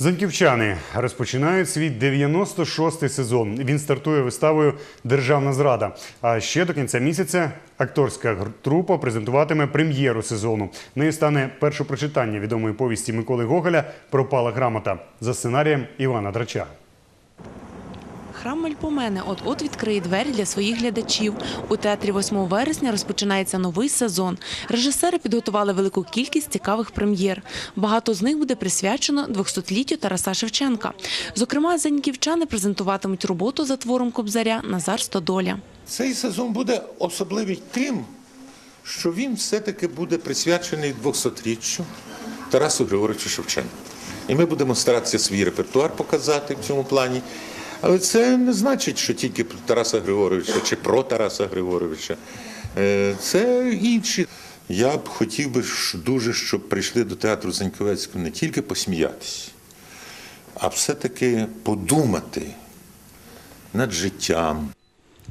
Заньківчани розпочинають свій 96-й сезон. Він стартує виставою Державна зрада. А ще до кінця місяця акторська трупа презентуватиме прем'єру сезону. Нею стане перше прочитання відомої повісті Миколи Гоголя Пропала грамота за сценарієм Івана Драча. Храм Мальпомени от-от відкриє двері для своїх глядачів. У театрі 8 вересня розпочинається новий сезон. Режисери підготували велику кількість цікавих прем'єр. Багато з них буде присвячено 200-літтю Тараса Шевченка. Зокрема, заньківчани презентуватимуть роботу за твором Кобзаря Назар Стодоля. Цей сезон буде особливий тим, що він все-таки буде присвячений 200-річчю Тарасу Григоровичу Шевченку. І ми будемо старатися свій репертуар показати в цьому плані. Але це не значить, що тільки про Тараса Григоровича чи про Тараса Григоровича. Е, Це інші. Я б хотів би дуже, щоб прийшли до театру Заньковецького не тільки посміятися, а все-таки подумати над життям,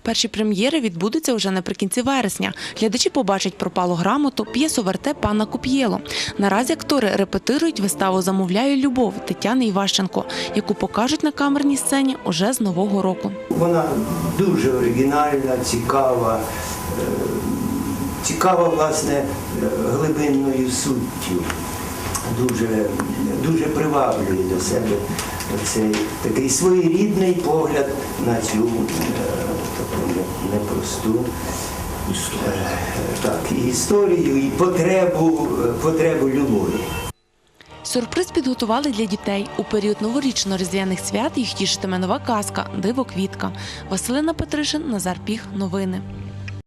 Перші прем'єри відбудуться вже наприкінці вересня. Глядачі побачать пропалу грамоту, п'єсу верте пана Куп'єло. Наразі актори репетирують виставу Замовляю любов Тетяни Іващенко, яку покажуть на камерній сцені уже з нового року. Вона дуже оригінальна, цікава, е, цікава, власне, е, глибинною суттю. Дуже, дуже приваблює до себе цей такий своєрідний погляд на цю е, непросту е, так, і історію, і потребу, потребу любові. Сюрприз підготували для дітей. У період новорічно-різдвяних свят їх тішитиме нова казка Диво квітка. Василина Петришин, Назар Піх. Новини.